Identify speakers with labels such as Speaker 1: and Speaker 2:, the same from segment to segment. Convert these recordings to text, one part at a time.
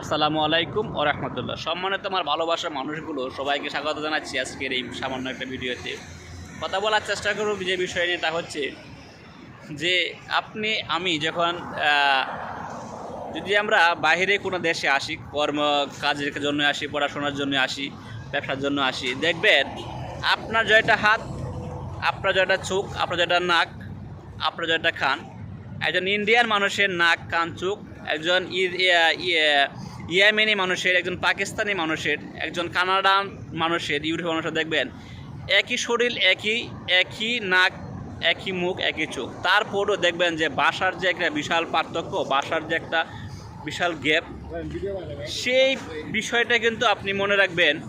Speaker 1: আসসালামু আলাইকুম ও রহমতুল্লাহ। সম্মানিত আমার ভালোবাসার মানুষগুলো, সবাইকে স্বাগত জানাচ্ছি আজকের এই সামান্য একটা ভিডিওতে। কথা বলার চেষ্টা করব যে বিষয় নিয়ে, তা হচ্ছে যে আপনি, আমি যখন যদি আমরা বাইরে কোনো দেশে আসি, কর্ম কাজের জন্য আসি, পড়াশোনার জন্য আসি, ব্যবসার জন্য আসি, দেখবেন আপনার জয়টা হাত, আপনার জয়টা চোখ, আপনার জয়টা নাক, আপনার জয়টা খান একজন ইন্ডিয়ান মানুষের নাক, কান, চোখ একজন ই- ইয়া- ইয়া- মানুষের, একজন পাকিস্তানি মানুষের, একজন কানাডান মানুষের ইউরোপ মানুষের, দেখবেন, একই শরীর, একই একই নাক, একই মুখ, একই চোখ। তারপরও দেখবেন যে বাসার যে একটা বিশাল পার্থক্য, বাসার যে একটা বিশাল গ্যাপ, সেই বিষয়টা কিন্তু আপনি মনে রাখবেন,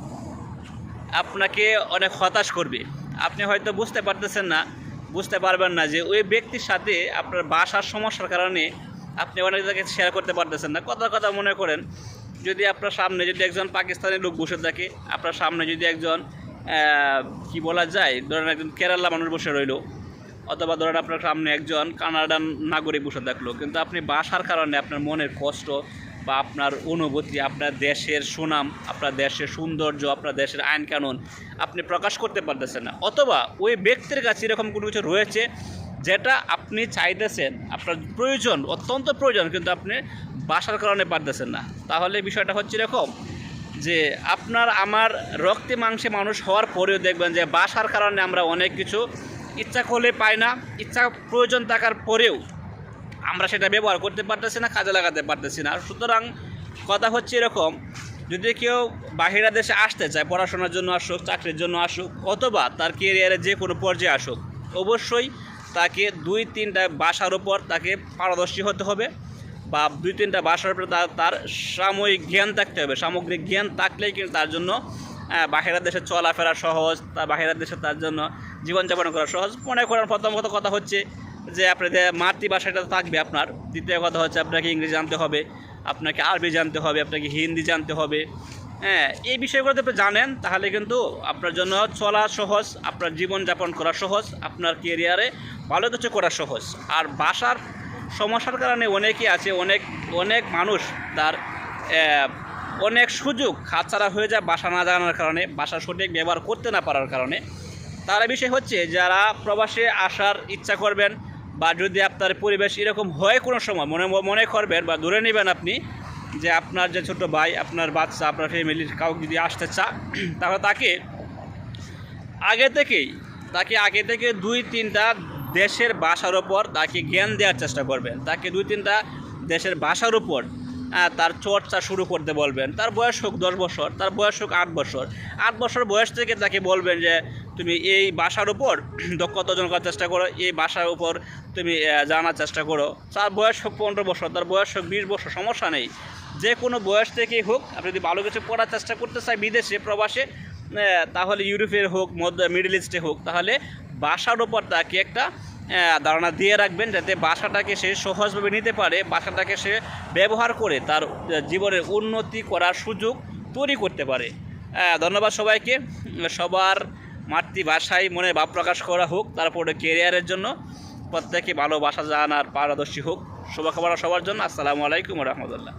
Speaker 1: আপনাকে অনেক হতাশ করবে। আপনি হয়তো বুঝতে পারতেছেন না, বুঝতে পারবেন না যে ওই ব্যক্তির সাথে আপনার বাসার সমস্যার কারণে আপনি অনেক জায়গায় শেয়ার করতে পারতেছেন না। কথা কথা মনে করেন, যদি আপনার সামনে যদি একজন পাকিস্তানি লোক বসে থাকে, আপনার সামনে যদি একজন কি বলা যায়, ধরেন একজন কেরালা মানুষ বসে রইল, অথবা ধরেন আপনার সামনে একজন কানাডান নাগরিক বসে থাকল, কিন্তু আপনি বাসার কারণে আপনার মনের কষ্ট বা আপনার অনুভূতি, আপনার দেশের সুনাম, আপনার দেশের সৌন্দর্য, আপনার দেশের আইন কানুন আপনি প্রকাশ করতে পারতেছেন না। অথবা ওই ব্যক্তির কাছে এরকম কোনো কিছু রয়েছে যেটা আপনি চাইতেছেন, আপনার প্রয়োজন, অত্যন্ত প্রয়োজন, কিন্তু আপনি বাসার কারণে পারতেছেন না। তাহলে বিষয়টা হচ্ছে এরকম যে, আপনার আমার রক্তে মাংসে মানুষ হওয়ার পরেও দেখবেন যে, বাসার কারণে আমরা অনেক কিছু ইচ্ছা করলে পাই না, ইচ্ছা প্রয়োজন থাকার পরেও আমরা সেটা ব্যবহার করতে পারতেছি না, কাজে লাগাতে পারতেছি না। সুতরাং কথা হচ্ছে এরকম, যদি কেউ বাহিরা দেশে আসতে চায়, পড়াশোনার জন্য আসুক, চাকরির জন্য আসুক, অথবা তার কেরিয়ারে যে কোনো পর্যায়ে আসুক, অবশ্যই তাকে দুই তিনটা বাসার উপর তাকে পারদর্শী হতে হবে বা দুই তিনটা বাসার উপরে তার তার সাময়িক জ্ঞান থাকতে হবে। সামগ্রিক জ্ঞান থাকলেই কিন্তু তার জন্য বাহিরের দেশে চলাফেরা সহজ, তা বাহিরের দেশে তার জন্য জীবনযাপন করা সহজ। মনে করেন প্রথম কথা কথা হচ্ছে যে আপনাদের মাতৃভাষাটা থাকবে আপনার। দ্বিতীয় কথা হচ্ছে আপনাকে ইংরেজি জানতে হবে, আপনাকে আরবি জানতে হবে, আপনাকে হিন্দি জানতে হবে। হ্যাঁ এই বিষয়গুলো যদি আপনি জানেন, তাহলে কিন্তু আপনার জন্য চলা সহজ, আপনার জীবনযাপন করা সহজ, আপনার কেরিয়ারে ভালো কিছু করা সহজ। আর বাসার সমস্যার কারণে অনেকেই আছে, অনেক অনেক মানুষ তার অনেক সুযোগ হাতছাড়া হয়ে যায় বাসা না জানার কারণে, বাসা সঠিক ব্যবহার করতে না পারার কারণে। তার বিষয় হচ্ছে, যারা প্রবাসে আসার ইচ্ছা করবেন বা যদি আপনার পরিবেশ এরকম হয় কোনো সময়, মনে মনে করবেন বা ধরে নেবেন আপনি যে আপনার যে ছোট ভাই, আপনার বাচ্চা, আপনার ফ্যামিলির কাউকে যদি আসতে চা তাহলে তাকে আগে থেকেই, তাকে আগে থেকে দুই তিনটা দেশের ভাষার ওপর তাকে জ্ঞান দেওয়ার চেষ্টা করবেন। তাকে দুই তিনটা দেশের ভাষার উপর তার চর্চা শুরু করতে বলবেন। তার বয়স হোক দশ বছর, তার বয়স হোক আট বছর আট বছর বয়স থেকে তাকে বলবেন যে, তুমি এই ভাষার উপর দক্ষতা অর্জন করার চেষ্টা করো, এই ভাষার উপর তুমি জানার চেষ্টা করো। তার বয়স হোক পনেরো বছর, তার বয়স হোক বিশ বছর, সমস্যা নেই। যে কোনো বয়স থেকেই হোক, আপনি যদি ভালো কিছু পড়ার চেষ্টা করতে চাই বিদেশে, প্রবাসে তাহলে ইউরোপের হোক, মধ্য, মিডল ইস্টে হোক, তাহলে বাসার ওপর তাকে একটা ধারণা দিয়ে রাখবেন যাতে বাসাটাকে সে সহজভাবে নিতে পারে, বাসাটাকে সে ব্যবহার করে তার জীবনের উন্নতি করার সুযোগ তৈরি করতে পারে। ধন্যবাদ সবাইকে। সবার মাতৃভাষায় মনে ভাব প্রকাশ করা হোক, তারপরে কেরিয়ারের জন্য প্রত্যেকে ভালোবাসা জানার পারদর্শী হোক। শুভকামনা সবার জন্য। আসসালামু আলাইকুম রহমতুল্লাহ।